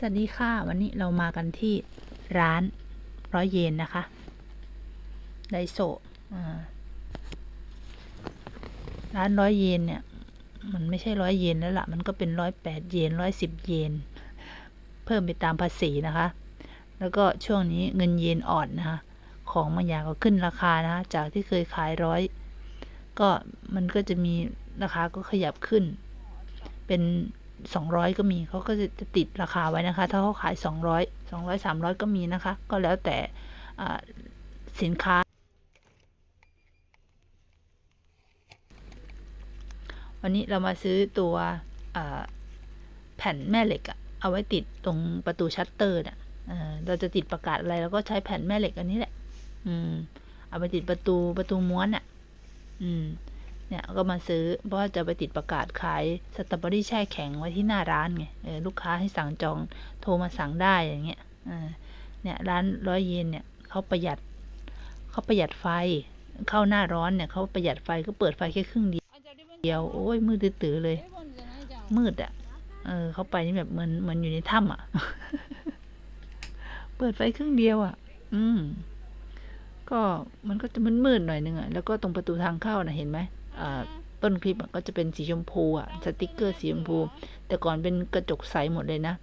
สวัสดีค่ะ วันนี้เรามากันที่ร้านร้อยเยนนะคะไดโซร้านร้อยเยนเนี่ย มันไม่ใช่ร้อยเยนแล้วละ่ะ มันก็เป็นร้อยแปดเยนร้อยสิบเยน เพิ่มไปตามภาษีนะคะ แล้วก็ช่วงนี้เงินเยนอ่อนนะคะ ของบางอย่างก็ขึ้นราคานะคะ จากที่เคยขายร้อยก็มันก็จะมีราคาก็ขยับขึ้น เป็น สองร้อยก็มีเขาก็จะติดราคาไว้นะคะ ถ้าเขาขายสองร้อยสองร้อยสามร้อยก็มีนะคะ ก็แล้วแต่สินค้า วันนี้เรามาซื้อตัวแผ่นแม่เหล็กอะเอาไว้ติดตรงประตูชัตเตอร์น่ะเอ่อเราจะติดประกาศอะไรเราก็ใช้แผ่นแม่เหล็กอันนี้แหละ อืม เอาไปติดประตูประตูม้วนอะอืม เนี่ยก็มาซื้อ เพราะว่าจะไปติดประกาศขายสตรอเบอรี่แช่แข็งไว้ที่หน้าร้านไงเออลูกค้าให้สั่งจองโทรมาสั่งได้อย่างเงี้ยเนี่ยร้านร้อยเยนเนี่ยเขาประหยัดเขาประหยัดไฟเข้าหน้าร้อนเนี่ยเขาประหยัดไฟก็เปิดไฟแค่ครึ่งเดียวโอ้ยมืดตื้อเลย มืดอะ่ะเออเขาไปนี่แบบเหมือนเหมือนอยู่ในถ้ำอะ เปิดไฟครึ่งเดียวอะ อืมก็มันก็จะมืดๆหน่อยนึงอะแล้วก็ตรงประตูทางเข้านะเห็นไหม ต้นคลิปก็จะเป็นสีชมพูอะสติกเกอร์สีชมพู แต่ก่อนเป็นกระจกใสหมดเลยนะ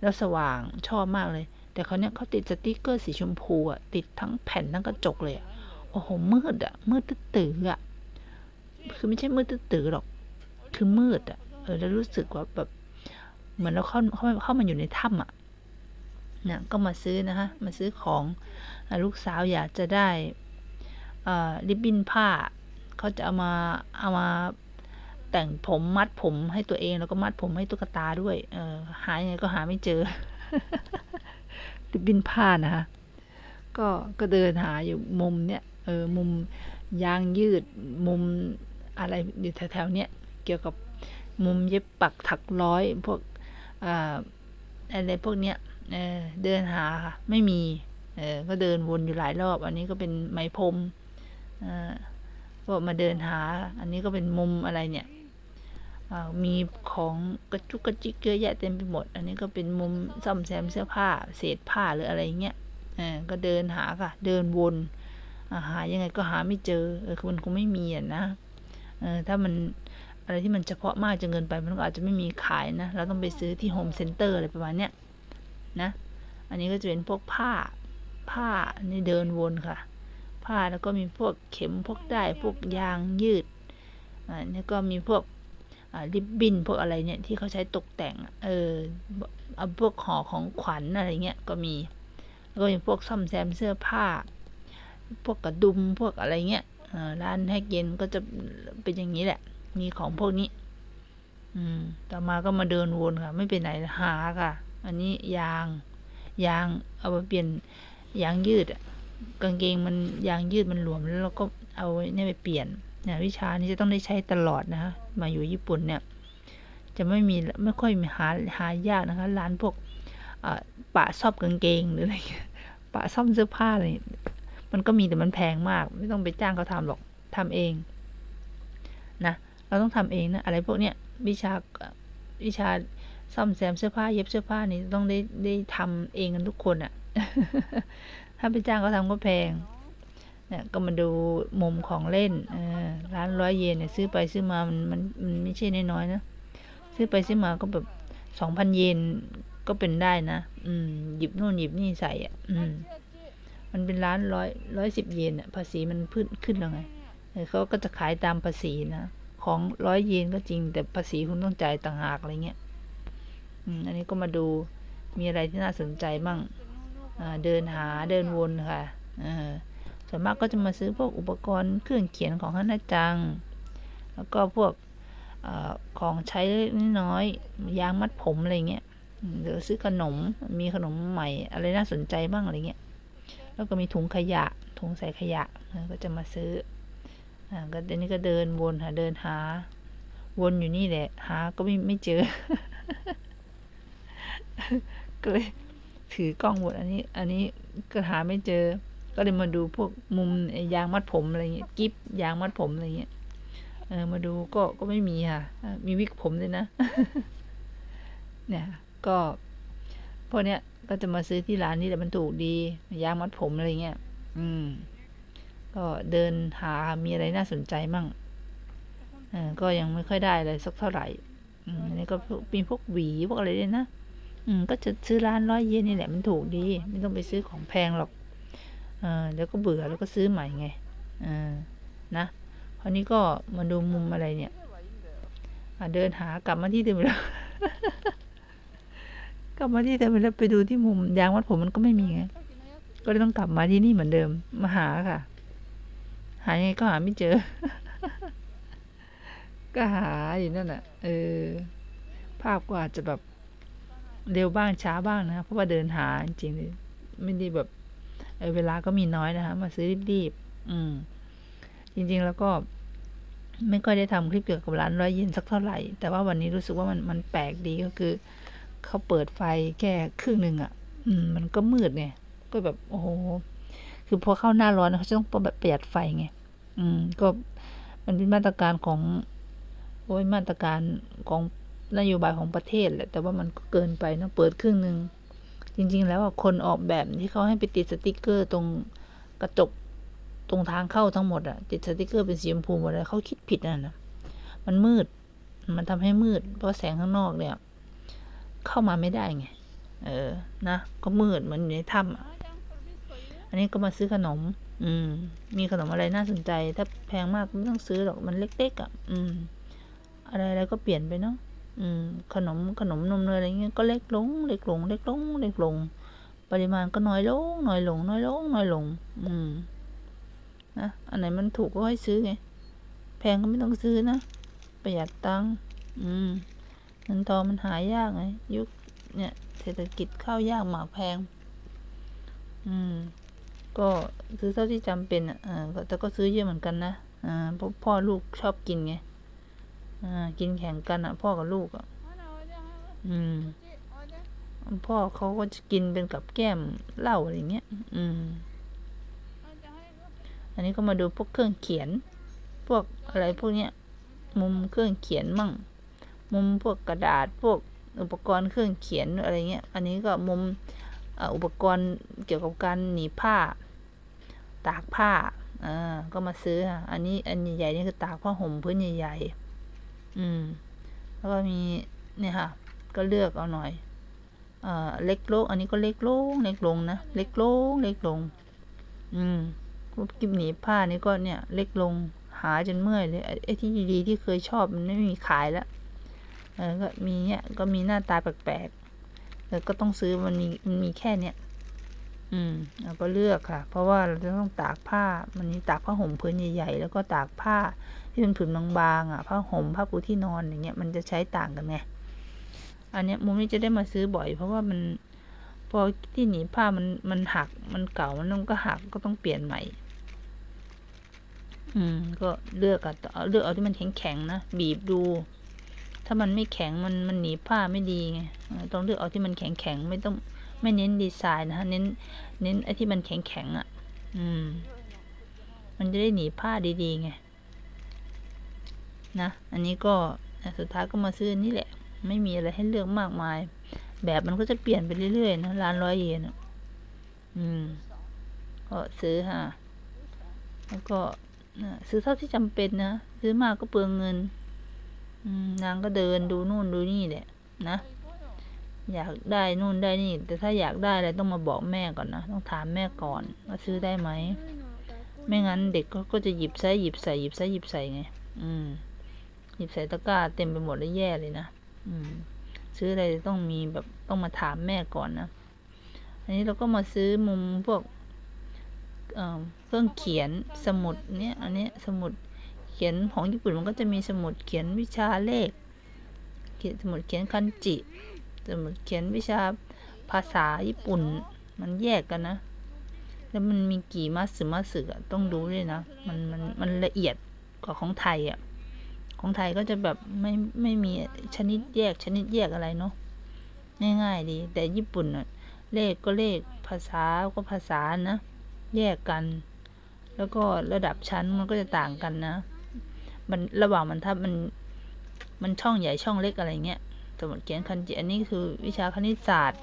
แล้วสว่างชอบมากเลย แต่เขาเนี้ยเขาติดสติกเกอร์สีชมพูอะติดทั้งแผ่นทั้งกระจกเลยอะโอ้โหมืดอะมืดตื้ออะคือไม่ใช่มืดตื้อหรอก คือมืดอะเออแล้วรู้สึกว่าแบบเหมือนเราเข้าเข้าเข้ามาอยู่ในถ้ำอะเนี่ยก็มาซื้อนะคะมาซื้อของลูกสาวอยากจะได้ริบบิ้นผ้า เขาจะเอามาเอามาแต่งผมมัดผมให้ตัวเองแล้วก็มัดผมให้ตุ๊กตาด้วย เออหายังไงก็หาไม่เจอริบินผ้านนะคะก็ก็เดินหาอยู่มุมเนี่ยเออมุมยางยืด มุมอะไรอยู่แถวๆเนี้ยเกี่ยวกับมุมเย็บปักถักร้อยพวกอ่าอะไรพวกเนี้ยเออเดินหาค่ะ ไม่มี เออก็เดินวนอยู่หลายรอบ อันนี้ก็เป็นไหมพรมเออ ก็มาเดินหา อันนี้ก็เป็นมุมอะไรเนี่ยอ่ามีของกระจุกกระจิกเยอะแยะเต็มไปหมด อันนี้ก็เป็นมุมซ่อมแซมเสื้อผ้า เศษผ้าหรืออะไรเงี้ยเออก็เดินหาค่ะ เดินวนอ่าหายังไงก็หาไม่เจอเออมันคงไม่มีอะนะเออถ้ามันอะไรที่มันเฉพาะมากจนเกินไปมันก็อาจจะไม่มีขายนะ เราต้องไปซื้อที่โฮมเซ็นเตอร์อะไรประมาณเนี้ยนะ อันนี้ก็จะเป็นพวกผ้าผ้านนี้เดินวนค่ะ ผ้าแล้วก็มีพวกเข็มพวกได้พวกยางยืดอ่านี่ก็มีพวกอ่าริบบิ้นพวกอะไรเนี่ยที่เขาใช้ตกแต่งเออเอาพวกห่อของขวัญอะไรเงี้ยก็มีแล้วก็มีพวกซ่อมแซมเสื้อผ้า พวกกระดุมพวกอะไรเงี้ยร้านแฮกเย็นก็จะเป็นอย่างนี้แหละ มีของพวกนี้ อืม ต่อมาก็มาเดินวนค่ะ ไม่เป็นไหนหาค่ะ อันนี้ยาง ยางเอาไปเปลี่ยนยางยืดอะ กางเกงมันยางยืดมันหลวมแล้วเราก็เอาเนี่ยไปเปลี่ยนเนี่ยวิชานี้จะต้องได้ใช้ตลอดนะคะมาอยู่ญี่ปุ่นเนี่ย จะไม่มีไม่ค่อยมีหาหายากนะคะ ร้านพวกปะซ่อมกางเกงหรืออะไรปะซ่อมเสื้อผ้าอะไรมันก็มีแต่มันแพงมาก ไม่ต้องไปจ้างเขาทำหรอกทำเองนะเราต้องทำเองนะอะไรพวกเนี้ยวิชาวิชาซ่อมแซมเสื้อผ้าเย็บเสื้อผ้านี่ต้องได้ได้ทำเองกันทุกคนอะ่ะ ถ้าไปจ้างเขาทำก็แพงเนี่ยก็มาดูมุมของเล่นร้านร้อยเยนเนี่ยซื้อไปซื้อมามันมันมันไม่ใช่น้อยๆนะซื้อไปซื้อมาก็แบบสองพันเยนก็เป็นได้นะอืม หยิบนู่นหยิบนี่ใส่อะ อืม มันเป็นร้านร้อยร้อยสิบเยนอะ ภาษีมันขึ้นขึ้นแล้วไงเออเขาก็จะขายตามภาษีนะของร้อยเยนก็จริง แต่ภาษีคุณต้องจ่ายต่างหากอะไรเงี้ย อืม อันนี้ก็มาดูมีอะไรที่น่าสนใจบ้าง เดินหาเดินวนค่ะส่วนมากก็จะมาซื้อพวกอุปกรณ์เครื่องเขียนของฮันนาจัง แล้วก็พวกอของใช้เล็กน้อยยางมัดผมอะไรเงี้ยหรือซื้อขนมมีขนมใหม่อะไรน่าสนใจบ้างอะไรเงี้ย แล้วก็มีถุงขยะถุงใส่ขยะก็จะมาซื้ออ่าก็เดี๋ยวนี้ก็เดินวนหาเดินหา วนอยู่นี่แหละ หาก็ไม่ไม่เจอก็เลย ถือกล้องหมดอันนี้ อันนี้ก็หาไม่เจอ ก็เลยมาดูพวกมุมยางมัดผมอะไรเงี้ยกิฟยางมัดผมอะไรเงี้ยเออมาดูก็ก็ไม่มีค่ะ มีวิกผมเลยนะ เนี่ย ก็พวกเนี้ยก็จะมาซื้อที่ร้านนี้แหละมันถูกดียางมัดผมอะไรเงี้ยอืม ก็เดินหามีอะไรน่าสนใจมั่งเออก็ยังไม่ค่อยได้อะไรสักเท่าไหร่ อืมอันนี่ก็มีพวกหวีพวกอะไรด้วยนะ อืมก็จะซื้อร้านร้อยเยนนี่แหละมันถูกดี ไม่ต้องไปซื้อของแพงหรอกเออเดี๋ยวก็เบื่อแล้วก็ซื้อใหม่ไงเออนะคราวนี้ก็มาดูมุมอะไรเนี่ยเดินหากลับมาที่เดิมแล้ว กลับมาที่เดิมแล้วไปดูที่มุมยางวัดผมมันก็ไม่มีไงก็เลยต้องกลับมาที่นี่เหมือนเดิม มาหาค่ะ หายังไงก็หาไม่เจอ ก็หาอยู่นั่นแหะเออ ภาพก็อาจจะแบบ เร็วบ้างช้าบ้างนะเพราะว่าเดินหาจริงๆไม่ได้แบบเเวลาก็มีน้อยนะคะ มาซื้อรีบๆอืม จริง ๆ แล้วก็ ไม่ค่อยได้ทำคลิปเกี่ยวกับร้านร้อยเย็นสักเท่าไหร่ แต่ว่าวันนี้รู้สึกว่ามันมันแปลกดีก็คือเขาเปิดไฟแค่ครึ่งหนึ่งอะ่ะ อืม มันก็มืดไงก็แบบโอ้โหคือพอเข้าหน้าร้อนเขาจะต้องแบบประหยัดไฟไงอืม ก็มันเป็นมาตรการของโอ้ยมาตรการของ นโยบายของประเทศแหละแต่ว่ามันก็เกินไปนะเปิดครึ่งหนึ่งจริง ๆ แล้วคนออกแบบที่เขาให้ไปติดสติกเกอร์ตรงกระจกตรงทางเข้าทั้งหมดอะติดสติกเกอร์เป็นสีชมพูหมดเลยเขาคิดผิดนะนะมันมืด มันทำให้มืด เพราะแสงข้างนอกเนี่ย เข้ามาไม่ได้ไงเออ นะ ก็มืดเหมือนอยู่ในถ้ำอันนี้ก็มาซื้อขนม อืม มีขนมอะไรน่าสนใจ ถ้าแพงมากไม่ต้องซื้อหรอก มันเล็กๆอะ่ะ อืม อะไรอะไรก็เปลี่ยนไปเนาะ ขนมขนมนมเนยอะไรเงี้ยก็เล็กลงเล็กลงเล็กลงเล็กลง ปริมาณก็น้อยลงน้อยลงน้อยลงน้อยลง อืมนะอันไหนมันถูกก็ให้ซื้อไงแพงก็ไม่ต้องซื้อนะประหยัดตังค์อืมเงินทองมันหายากไงยุคเนี่ยเศรษฐกิจข้าวยากหมากแพง อืม ก็ซื้อเท่าที่จำเป็นอะแต่ก็ซื้อเยอะเหมือนกันนะอ่าเพราะพ่อลูกชอบกินไง อ่า กินแข่งกันอะ พ่อกับลูกอะ อืม พ่อเขาก็จะกินเป็นกับแก้มเหล้าอะไรเงี้ย อืม อันนี้ก็มาดูพวกเครื่องเขียน พวกอะไรพวกเนี้ย มุมเครื่องเขียนมั่ง มุมพวกกระดาษ พวกอุปกรณ์เครื่องเขียนอะไรเงี้ย อันนี้ก็มุมอุปกรณ์เกี่ยวกับการหนีผ้า ตากผ้าอ่าก็มาซื้อ อันนี้อันใหญ่ๆนี่คือตากผ้าห่มพื้นใหญ่ๆ อืม แล้วก็มีเนี่ยค่ะ ก็เลือกเอาหน่อยเอ่อเล็กลงอันนี้ก็เล็กลงเล็กลงนะเล็กลงเล็กลง อืมพวกกิบหนีผ้านี่ก็เนี่ย เล็กลงหาจนเมื่อยเลยไอ้ที่ดีๆที่เคยชอบมันไม่มีขายแล้วเออก็มีเนี่ยก็มีหน้าตาแปลกๆแต่ก็ต้องซื้อมันมีมันมีแค่เนี้ย อืมเราก็เลือกค่ะ เพราะว่าเราจะต้องตากผ้า มันมีตากผ้าห่มพื้นใหญ่ๆ แล้วก็ตากผ้าที่เป็นผืนบางๆอะ ผ้าห่มผ้าปูที่นอนอย่างเงี้ย มันจะใช้ต่างกันไง อันเนี้ยมุมนี้จะได้มาซื้อบ่อย เพราะว่ามัน พอที่หนีผ้ามันมันหัก มันเก่า มันต้องก็หักก็ต้องเปลี่ยนใหม่ อืม ก็เลือกอะเลือกเอาที่มันแข็งๆนะ บีบดู ถ้ามันไม่แข็งมันมันหนีผ้าไม่ดีไง ต้องเลือกเอาที่มันแข็งๆไม่ต้อง ไม่เน้นดีไซน์นะคะเน้น เน้นไอ้ที่มันแข็งๆอะ อืม มันจะได้หนีผ้าดีๆไง นะ อันนี้ก็สุดท้ายก็มาซื้อนี่แหละ ไม่มีอะไรให้เลือกมากมาย แบบมันก็จะเปลี่ยนไปเรื่อยๆนะร้านร้อยเยนอืมก็ซื้อฮะแล้วก็ซื้อเท่าที่จำเป็นนะ ซื้อมากก็เปลืองเงิน อืมนางก็เดินดูนู่นดูนี่แหละนะ อยากได้นู่นได้นี่ แต่ถ้าอยากได้อะไรต้องมาบอกแม่ก่อนนะต้องถามแม่ก่อนว่าซื้อได้ไหมไม่งั้นเด็กก็จะหยิบใส่หยิบใส่หยิบใส่หยิบใส่ไง อืม หยิบใส่ตะกร้าเต็มไปหมดเลยแย่เลยนะอืม ซื้ออะไรต้องมีแบบต้องมาถามแม่ก่อนนะอันนี้เราก็มาซื้อมุมพวกเอ่อเครื่องเขียนสมุดเนี้ยอันนี้สมุดเขียนของญี่ปุ่นมันก็จะมีสมุดเขียนวิชาเลข เขียนสมุดเขียนคันจิ สมุดเขียนวิชาภาษาญี่ปุ่น มันแยกกันนะ แล้วมันมีกี่มาสึมาสึอะต้องดูด้วยนะ มันมันมันละเอียดกว่าของไทยอะของไทยก็จะแบบไม่ไม่มีชนิดแยกชนิดแยกอะไรเนาะง่ายๆดี แต่ญี่ปุ่นอะเลขก็เลขภาษาก็ภาษานะ แยกกัน แล้วก็ระดับชั้นมันก็จะต่างกันนะ มันระหว่างมันถ้ามัน มันช่องใหญ่ช่องเล็กอะไรเงี้ย สมุดเขียนคันจิอันนี้คือวิชาคณิตศาสตร์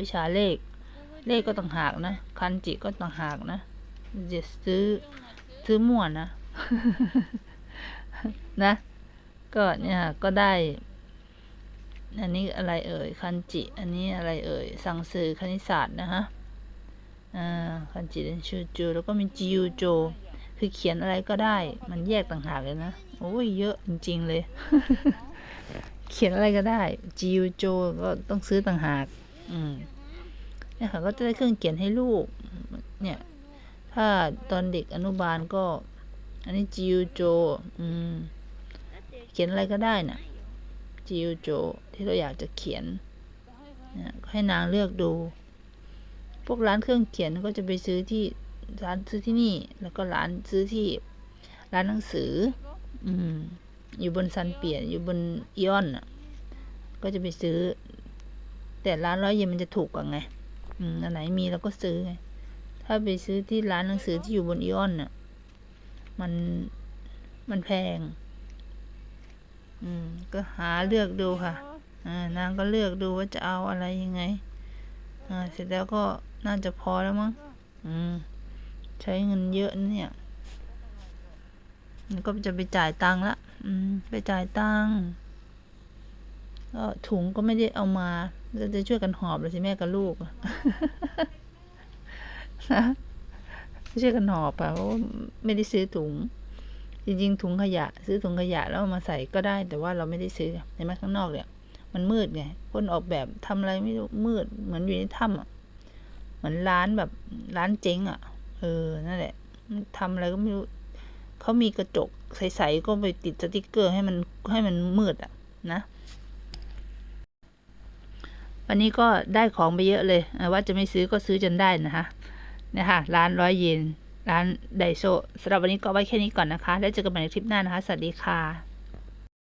วิชาเลข เลขก็ต่างหากนะ คันจิก็ต่างหากนะจะซื้อซื้อมั่วนะ นะ ก็เนี่ยก็ได้ อันนี้อะไรเอ่ย คันจิ อันนี้อะไรเอ่ย สังสือคณิตศาสตร์นะฮะอ่าคันจิเรนชูจูแล้วก็มีจิวโจ คือเขียนอะไรก็ได้ มันแยกต่างหากเลยนะ โอ้ยเยอะจริง ๆ เลย เขียนอะไรก็ได้จิวโจก็ต้องซื้อต่างหาก อืมเนี่ยค่ะก็จะได้เครื่องเขียนให้ลูก เนี่ย ถ้าตอนเด็กอนุบาลก็ อันนี้จิวโจ อืม เขียนอะไรก็ได้น่ะจิวโจ ที่เราอยากจะเขียนเนี่ยก็ให้นางเลือกดู พวกร้านเครื่องเขียนก็จะไปซื้อที่ร้านซื้อที่นี่ แล้วก็ร้านซื้อที่ ร้านหนังสือ อืม อยู่บนซันเปียนอยู่บนอีออนอะ ก็จะไปซื้อ แต่ร้านร้อยเยนมันจะถูกกว่าไง อืมอันไหนมีเราก็ซื้อไง ถ้าไปซื้อที่ร้านหนังสือที่อยู่บนอีออนน่ะ มันมันแพง อืม ก็หาเลือกดูค่ะ อ่านางก็เลือกดูว่าจะเอาอะไรยังไง อ่า เสร็จแล้วก็น่าจะพอแล้วมั้ง อืม ใช้เงินเยอะเนี่ย ก็จะไปจ่ายตังค์ละ ไปจ่ายตังค์ก็ถุงก็ไม่ได้เอามาจะจะช่วยกันหอบเลยสิแม่กับลูกอะนะช่วยกันหอบอะเพราะว่าไม่ได้ซื้อถุง จริงๆถุงขยะ ซื้อถุงขยะแล้วมาใส่ก็ได้ แต่ว่าเราไม่ได้ซื้อเห็นไหมข้างนอกเนี่ยมันมืดไงคนออกแบบทำอะไรไม่รู้มืด เหมือนอยู่ในถ้ำอะเหมือนร้านแบบร้านเจ๊งอะ เออนั่นแหละทำอะไรก็ไม่รู้ เขามีกระจกใสๆก็ไปติดสติกเกอร์ให้มันให้มันมืดอะนะวันนี้ก็ได้ของไปเยอะเลยว่าจะไม่ซื้อก็ซื้อจนได้นะคะเนี่ยค่ะร้านร้อยเยนร้านไดโซสำหรับวันนี้ก็ไว้แค่นี้ก่อนนะคะ แล้วเจอกันใหม่ในคลิปหน้านะคะ สวัสดีค่ะ